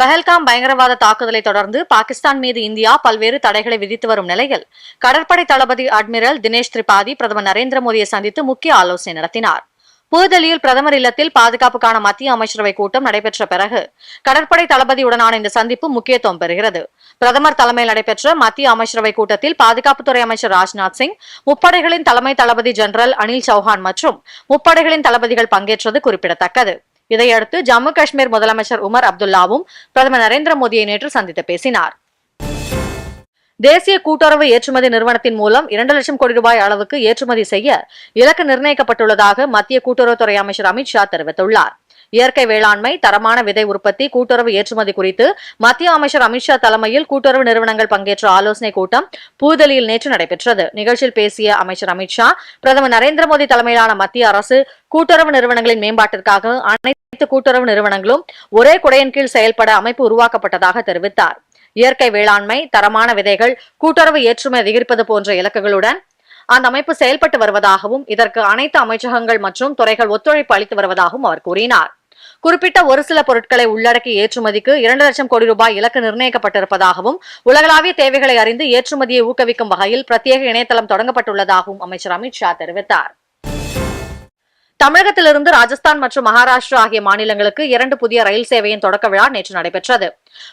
பஹல்காம் பயங்கரவாத தாக்குதலை தொடர்ந்து பாகிஸ்தான் மீது இந்தியா பல்வேறு தடைகளை விதித்து வரும் நிலையில் கடற்படை தளபதி அட்மிரல் தினேஷ் திரிபாதி பிரதமர் நரேந்திர மோடியை சந்தித்து முக்கிய ஆலோசனை நடத்தினார். புதுதில்லியில் பிரதமர் இல்லத்தில் பாதுகாப்புக்கான மத்திய அமைச்சரவை கூட்டம் நடைபெற்ற பிறகு கடற்படை தளபதியுடனான இந்த சந்திப்பு முக்கியத்துவம் பெறுகிறது. பிரதமர் தலைமையில் நடைபெற்ற மத்திய அமைச்சரவை கூட்டத்தில் பாதுகாப்புத்துறை அமைச்சர் ராஜ்நாத் சிங் முப்படைகளின் தலைமை தளபதி ஜெனரல் அனில் சௌஹான் மற்றும் முப்படைகளின் தளபதிகள் பங்கேற்றது குறிப்பிடத்தக்கது. இதையடுத்து ஜம்மு காஷ்மீர் முதலமைச்சர் உமர் அப்துல்லாவும் பிரதமர் நரேந்திர மோடியை நேற்று சந்தித்து பேசினார். தேசிய கூட்டுறவு ஏற்றுமதி நிறுவனத்தின் மூலம் இரண்டு லட்சம் கோடி ரூபாய் அளவுக்கு ஏற்றுமதி செய்ய இலக்கு நிர்ணயிக்கப்பட்டுள்ளதாக மத்திய கூட்டுறவுத்துறை அமைச்சர் அமித் ஷா தெரிவித்துள்ளார். இயற்கை வேளாண்மை தரமான விதை உற்பத்தி கூட்டுறவு ஏற்றுமதி குறித்து மத்திய அமைச்சர் அமித்ஷா தலைமையில் கூட்டுறவு நிறுவனங்கள் பங்கேற்ற ஆலோசனைக் கூட்டம் புதுதில்லியில் நேற்று நடைபெற்றது. நிகழ்ச்சியில் பேசிய அமைச்சர் அமித்ஷா பிரதமர் நரேந்திர மோடி தலைமையிலான மத்திய அரசு கூட்டுறவு நிறுவனங்களின் மேம்பாட்டிற்காக அனைத்து கூட்டுறவு நிறுவனங்களும் ஒரே குடையின் கீழ் செயல்பட அமைப்பு உருவாக்கப்பட்டதாக தெரிவித்தார். இயற்கை வேளாண்மை தரமான விதைகள் கூட்டுறவு ஏற்றுமதி அதிகரிப்பது போன்ற இலக்குகளுடன் அந்த அமைப்பு செயல்பட்டு வருவதாகவும் இதற்கு அனைத்து அமைச்சகங்கள் மற்றும் துறைகள் ஒத்துழைப்பு அளித்து வருவதாகவும் அவர் கூறினார். குறிப்பிட்ட ஒரு சில பொருட்களை உள்ளடக்கிய ஏற்றுமதிக்கு இரண்டு லட்சம் கோடி ரூபாய் இலக்கு நிர்ணயிக்கப்பட்டிருப்பதாகவும் உலகளாவிய தேவைகளை அறிந்து ஏற்றுமதியை ஊக்குவிக்கும் வகையில் பிரத்யேக இணையதளம் தொடங்கப்பட்டுள்ளதாகவும் அமைச்சர் அமித் ஷா தெரிவித்தார். தமிழகத்திலிருந்து ராஜஸ்தான் மற்றும் மகாராஷ்டிரா ஆகிய மாநிலங்களுக்கு இரண்டு புதிய ரயில் சேவையின் தொடக்க விழா நேற்று நடைபெற்றது.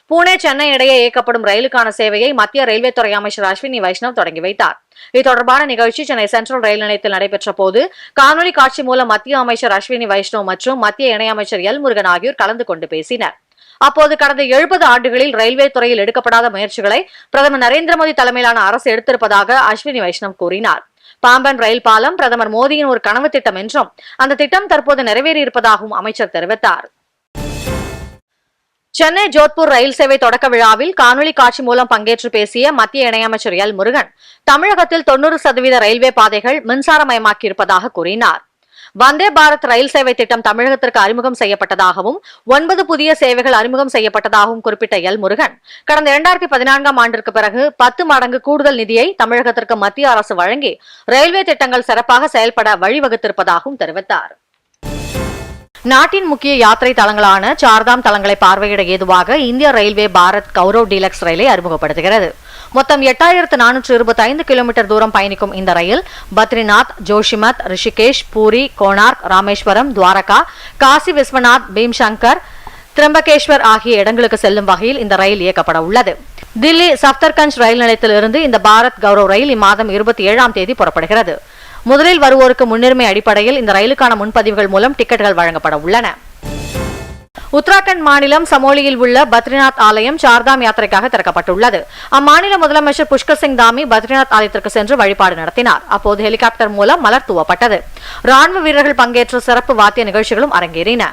புனே சென்னை இடையே இயக்கப்படும் ரயிலுக்கான சேவையை மத்திய ரயில்வே துறை அமைச்சர் அஸ்வினி வைஷ்ணவ் தொடங்கி வைத்தார். இது தொடர்பான நிகழ்ச்சி சென்னை சென்ட்ரல் ரயில் நிலையத்தில் நடைபெற்ற போது காணொலி காட்சி மூலம் மத்திய அமைச்சர் அஸ்வினி வைஷ்ணவ் மற்றும் மத்திய இணையமைச்சர் எல் முருகன் ஆகியோர் கலந்து கொண்டு பேசினர். அப்போது கடந்த எழுபது ஆண்டுகளில் ரயில்வே துறையில் எடுக்கப்படாத முயற்சிகளை பிரதமர் நரேந்திர மோடி தலைமையிலான அரசு எடுத்திருப்பதாக அஸ்வினி வைஷ்ணவ் கூறினார். பாம்பன் ரயில் பாலம் பிரதமர் மோடியின் ஒரு கனவு திட்டம் என்றும் அந்த திட்டம் தற்போது நிறைவேறியிருப்பதாகவும் அமைச்சர் தெரிவித்தார். சென்னை ஜோத்பூர் ரயில் சேவை தொடக்க விழாவில் காணொலி காட்சி மூலம் பங்கேற்று பேசிய மத்திய இணையமைச்சர் எல் முருகன் தமிழகத்தில் தொன்னூறு சதவீத ரயில்வே பாதைகள் மின்சாரமயமாக்கியிருப்பதாக கூறினார். வந்தே பாரத் ரயில் சேவை திட்டம் தமிழகத்திற்கு அறிமுகம் செய்யப்பட்டதாகவும் ஒன்பது புதிய சேவைகள் அறிமுகம் செய்யப்பட்டதாகவும் குறிப்பிட்ட எல் முருகன். கடந்த இரண்டாயிரத்தி பதினான்காம் ஆண்டிற்கு பிறகு பத்து மடங்கு கூடுதல் நிதியை தமிழகத்திற்கு மத்திய அரசு வழங்கி ரயில்வே திட்டங்கள் சிறப்பாக செயல்பட வழிவகுத்திருப்பதாகவும் தெரிவித்தார். நாட்டின் முக்கிய யாத்திரை தலங்களான சார்தாம் தலங்களை பார்வையிட ஏதுவாக இந்திய ரயில்வே பாரத் கௌரவ் டீலக்ஸ் ரயிலை அறிமுகப்படுத்துகிறது. மொத்தம் எட்டாயிரத்து நானூற்று இருபத்தி ஐந்து கிலோமீட்டர் தூரம் பயணிக்கும் இந்த ரயில் பத்ரிநாத் ஜோஷிமத் ரிஷிகேஷ் பூரி கோனார்க் ராமேஸ்வரம் துவாரகா காசி விஸ்வநாத் பீம்சங்கர் திரம்பகேஸ்வர் ஆகிய இடங்களுக்கு செல்லும் வகையில் இந்த ரயில் இயக்கப்பட உள்ளது. தில்லி சப்தர்கஞ்ச் ரயில் நிலையத்திலிருந்து இந்த பாரத் கௌரவ் ரயில் இம்மாதம் இருபத்தி ஏழாம் தேதி புறப்படுகிறது. முதலில் வருவோருக்கு முன்னுரிமை அடிப்படையில் இந்த ரயிலுக்கான முன்பதிவுகள் மூலம் டிக்கெட்டுகள் வழங்கப்பட உள்ளன. உத்தராகண்ட் மாநிலம் சமோலியில் உள்ள பத்ரிநாத் ஆலயம் சார்தாம் யாத்திரைக்காக திறக்கப்பட்டுள்ளது. அம்மாநில முதலமைச்சர் புஷ்கர் சிங் தாமி பத்ரிநாத் ஆலயத்திற்கு சென்று வழிபாடு நடத்தினார். அப்போது ஹெலிகாப்டர் மூலம் மலர் தூவப்பட்டது. ராணுவ வீரர்கள் பங்கேற்ற சிறப்பு வாத்திய நிகழ்ச்சிகளும் அரங்கேறின.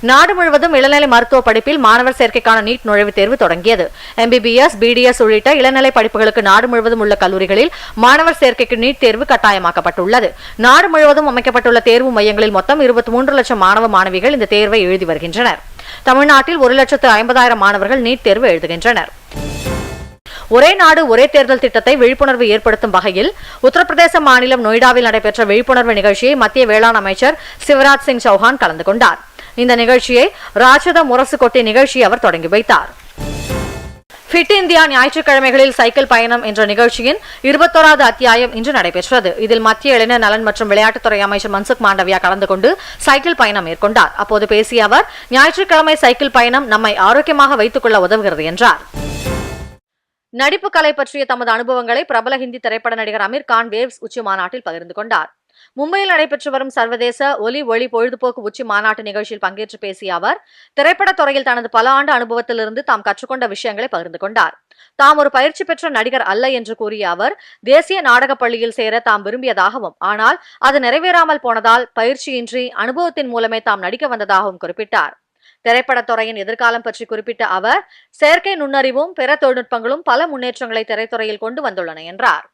நாடு முழுவதும் இளநிலை மருத்துவ படிப்பில் மாணவர் சேர்க்கைக்கான நீட் நுழைவுத் தேர்வு தொடங்கியது. எம்பிபிஎஸ் பிடிஎஸ் உள்ளிட்ட இளநிலை படிப்புகளுக்கு நாடு முழுவதும் உள்ள கல்லூரிகளில் மாணவர் சேர்க்கைக்கு நீட் தேர்வு கட்டாயமாக்கப்பட்டுள்ளது. நாடு முழுவதும் அமைக்கப்பட்டுள்ள தேர்வு மையங்களில் மொத்தம் இருபத்தி மூன்று லட்சம் மாணவ மாணவிகள் இந்த தேர்வை எழுதி வருகின்றனர். தமிழ்நாட்டில் ஒரு லட்சத்து ஐம்பதாயிரம் மாணவர்கள் நீட் தேர்வு எழுதுகின்றனர். ஒரே நாடு ஒரே தேர்தல் திட்டத்தை விழிப்புணர்வு ஏற்படுத்தும் வகையில் உத்தரப்பிரதேச மாநிலம் நொய்டாவில் நடைபெற்ற விழிப்புணர்வு நிகழ்ச்சியை மத்திய வேளாண் அமைச்சர் சிவராஜ் சிங் சௌஹான் கலந்து கொண்டார். இந்த நிகழ்ச்சியை ராட்சத முரசு கொட்டி நிகழ்ச்சியை அவர் தொடங்கி வைத்தார். ஃபிட் இந்தியா ஞாயிற்றுக்கிழமைகளில் சைக்கிள் பயணம் என்ற நிகழ்ச்சியின் இருபத்தோராவது அத்தியாயம் இன்று நடைபெற்றது. இதில் மத்திய இளைஞர் நலன் மற்றும் விளையாட்டுத்துறை அமைச்சர் மன்சுக் மாண்டவியா கலந்து கொண்டு சைக்கிள் பயணம் மேற்கொண்டார். அப்போது பேசிய அவர் ஞாயிற்றுக்கிழமை சைக்கிள் பயணம் நம்மை ஆரோக்கியமாக வைத்துக் கொள்ள உதவுகிறது என்றார். நடிப்பு கலை பற்றிய தமது அனுபவங்களை பிரபல ஹிந்தி திரைப்பட நடிகர் அமீர் கான் வேவ்ஸ் உச்சி மாநாட்டில் பகிர்ந்து கொண்டார். மும்பையில் நடைபெற்று வரும் சர்வதேச ஒலி ஒளி பொழுதுபோக்கு உச்சி மாநாட்டு நிகழ்ச்சியில் பங்கேற்று பேசிய அவர் திரைப்பட துறையில் தனது பல ஆண்டு அனுபவத்திலிருந்து தாம் கற்றுக்கொண்ட விஷயங்களை பகிர்ந்து கொண்டார். தாம் ஒரு பயிற்சி பெற்ற நடிகர் அல்ல என்று கூறிய அவர் தேசிய நாடகப் பள்ளியில் சேர தாம் விரும்பியதாகவும் ஆனால் அது நிறைவேறாமல் போனதால் பயிற்சியின்றி அனுபவத்தின் மூலமே தாம் நடிக்க வந்ததாகவும் குறிப்பிட்டார். திரைப்பட துறையின் எதிர்காலம் பற்றி குறிப்பிட்ட அவர் செயற்கை நுண்ணறிவும் பிற தொழில்நுட்பங்களும் பல முன்னேற்றங்களை திரைத்துறையில் கொண்டு வந்துள்ளன என்றார்.